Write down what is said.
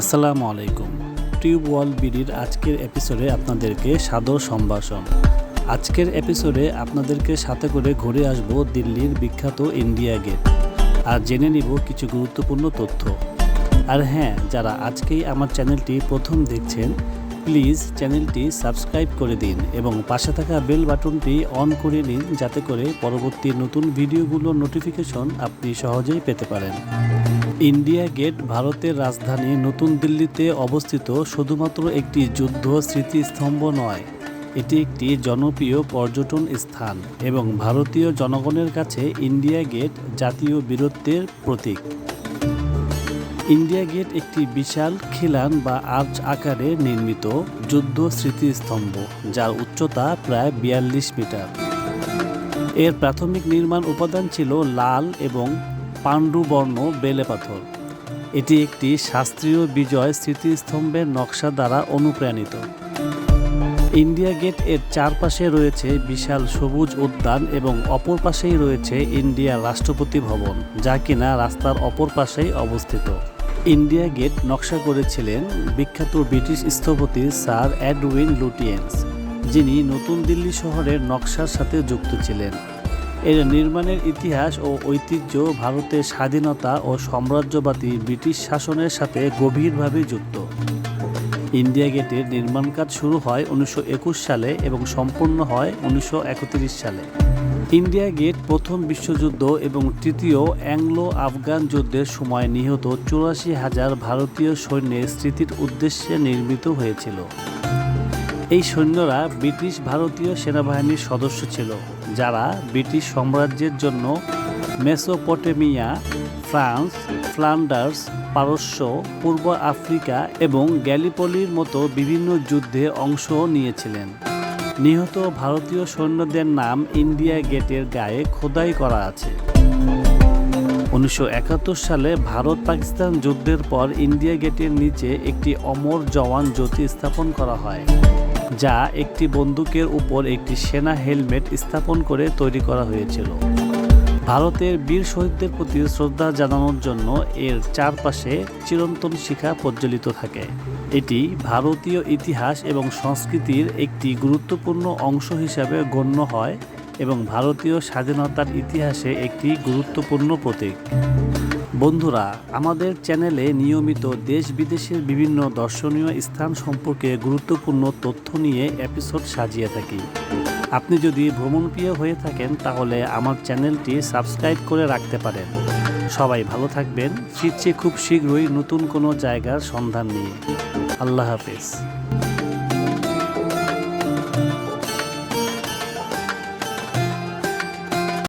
আসসালামু আলাইকুম। টিউব ওয়াল বিডির আজকের এপিসোডে আপনাদেরকে সাদর সম্ভাষণ। আজকের এপিসোডে আপনাদেরকে সাথে করে ঘুরে আসব দিল্লির বিখ্যাত ইন্ডিয়া গেট। আর জেনে নিব কিছু গুরুত্বপূর্ণ তথ্য। আর হ্যাঁ যারা আজকেই আমার চ্যানেলটি প্রথম দেখছেন, প্লিজ চ্যানেলটি সাবস্ক্রাইব করে দিন এবং পাশে থাকা বেল বাটনটি অন করে নিন যাতে করে পরবর্তী নতুন ভিডিওগুলোর নোটিফিকেশন আপনি সহজেই পেতে পারেন। ইন্ডিয়া গেট ভারতের রাজধানী নতুন দিল্লিতে অবস্থিত শুধুমাত্র একটি যুদ্ধ স্মৃতিস্তম্ভ নয়, এটি একটি জনপ্রিয় পর্যটন স্থান এবং ভারতীয় জনগণের কাছে ইন্ডিয়া গেট জাতীয় বীরত্বের প্রতীক। ইন্ডিয়া গেট একটি বিশাল খিলান বা আর্চ আকারে নির্মিত যুদ্ধ স্মৃতিস্তম্ভ, যার উচ্চতা প্রায় বিয়াল্লিশ মিটার। এর প্রাথমিক নির্মাণ উপাদান ছিল লাল এবং পাণ্ডুবর্ণ বেলে পাথর। এটি একটি শাস্ত্রীয় বিজয় স্মৃতিস্তম্ভের নকশা দ্বারা অনুপ্রাণিত। ইন্ডিয়া গেটের চারপাশে রয়েছে বিশাল সবুজ উদ্যান এবং অপর পাশেই রয়েছে ইন্ডিয়ার রাষ্ট্রপতি ভবন, যা কিনা রাস্তার অপর পাশেই অবস্থিত। ইন্ডিয়া গেট নকশা করেছিলেন বিখ্যাত ব্রিটিশ স্থপতি স্যার এডউইন লুটিয়েন্স, যিনি নতুন দিল্লি শহরের নকশার সাথে যুক্ত ছিলেন। এর নির্মাণের ইতিহাস ও ঐতিহ্য, ভারতের স্বাধীনতা ও সাম্রাজ্যবাদী ব্রিটিশ শাসনের সাথে গভীরভাবে যুক্ত। ইন্ডিয়া গেটের নির্মাণ কাজ শুরু হয় উনিশশো একুশ সালে এবং সম্পূর্ণ হয় উনিশশো একত্রিশ সালে। ইন্ডিয়া গেট প্রথম বিশ্বযুদ্ধ এবং তৃতীয় অ্যাংলো আফগান যুদ্ধের সময় নিহত চুরাশি হাজার ভারতীয় সৈন্যের স্মৃতির উদ্দেশ্যে নির্মিত হয়েছিল। এই সৈন্যরা ব্রিটিশ ভারতীয় সেনাবাহিনীর সদস্য ছিল। যারা ব্রিটিশ সাম্রাজ্যের জন্য মেসোপটেমিয়া, ফ্রান্স, ফ্লান্ডার্স, পারস্য, পূর্ব আফ্রিকা এবং গ্যালিপলির মতো বিভিন্ন যুদ্ধে অংশ নিয়েছিলেন। নিহত ভারতীয় সৈন্যদের নাম ইন্ডিয়া গেটের গায়ে খোদাই করা আছে। উনিশশো একাত্তর সালে ভারত পাকিস্তান যুদ্ধের পর ইন্ডিয়া গেটের নিচে একটি অমর জওয়ান জ্যোতি স্থাপন করা হয়। যা একটি বন্দুকের উপর একটি সেনা হেলমেট স্থাপন করে তৈরি করা হয়েছিল। ভারতের বীর শহীদদের প্রতি শ্রদ্ধা জানানোর জন্য এর চারপাশে চিরন্তন শিখা প্রজ্বলিত থাকে। এটি ভারতীয় ইতিহাস এবং সংস্কৃতির একটি গুরুত্বপূর্ণ অংশ হিসাবে গণ্য হয় এবং ভারতীয় স্বাধীনতার ইতিহাসে একটি গুরুত্বপূর্ণ প্রতীক। বন্ধুরা, আমাদের চ্যানেলে নিয়মিত দেশ বিদেশের বিভিন্ন দর্শনীয় স্থান সম্পর্কে গুরুত্বপূর্ণ তথ্য নিয়ে এপিসোড সাজিয়ে থাকি। আপনি যদি ভ্রমণপ্রিয় হয়ে থাকেন, তাহলে আমার চ্যানেলটি সাবস্ক্রাইব করে রাখতে পারেন। সবাই ভালো থাকবেন, ফিরছে খুব শীঘ্রই নতুন কোনো জায়গার সন্ধান নিয়ে। আল্লাহ হাফেজ।